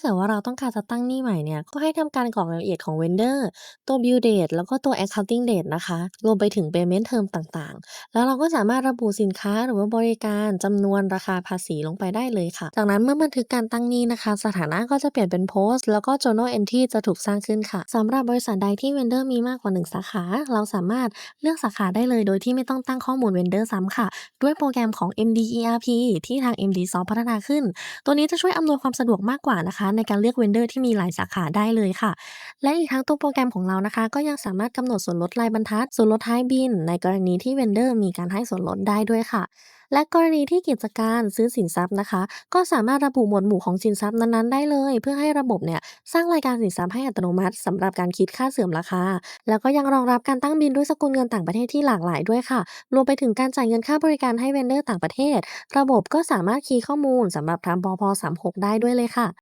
เกิดว่าเราต้องการจะตั้งหนี้ใหม่เนี่ย ก็ให้ทำการกรอกรายละเอียดของ Vendor ตัว Bill Date แล้วก็ตัว Accounting Date นะคะ รวมไปถึง Payment Term ต่างๆ แล้วเราก็สามารถระบุสินค้าหรือว่าบริการจำนวนราคาภาษีลงไปได้เลยค่ะ จากนั้นเมื่อบันทึกการตั้งหนี้นะคะ สถานะก็จะเปลี่ยนเป็นโพสต์แล้วก็ Journal Entry จะถูกสร้างขึ้นค่ะสำหรับบริษัทใดที่ Vendor มีมากกว่า 1 สาขา เราสามารถเลือกสาขาได้เลย โดยที่ไม่ต้องตั้งข้อมูล Vendor ซ้ำค่ะ ด้วยโปรแกรมของ MDERP ที่ทาง MDSoft พัฒนาขึ้น ตัวนี้จะช่วยอำนวยความสะดวกมากกว่านะคะในการเลือก Vendor ที่มีหลายสาขาได้เลยค่ะ และอีกทั้งตัวโปรแกรมของเรานะคะ ก็ยังสามารถกำหนดส่วนลดรายบรรทัด ส่วนลดท้ายบิลในกรณีที่ Vendor มีการให้ส่วนลดได้ด้วยค่ะ และกรณีที่กิจการซื้อสินทรัพย์นะคะ ก็สามารถระบุหมวดหมู่ของสินทรัพย์นั้นๆได้เลย เพื่อให้ระบบเนี่ยสร้างรายการสินทรัพย์ให้อัตโนมัติสำหรับการคิดค่าเสื่อมราคา แล้วก็ยังรองรับการตั้งบิลด้วยสกุลเงินต่างประเทศที่หลากหลายด้วยค่ะ รวมไปถึงการจ่ายเงินค่าบริการให้ Vendor ต่างประเทศ ระบบก็สามารถคีย์ข้อมูลสำหรับทำพพ36 ได้ด้วยเลยค่ะ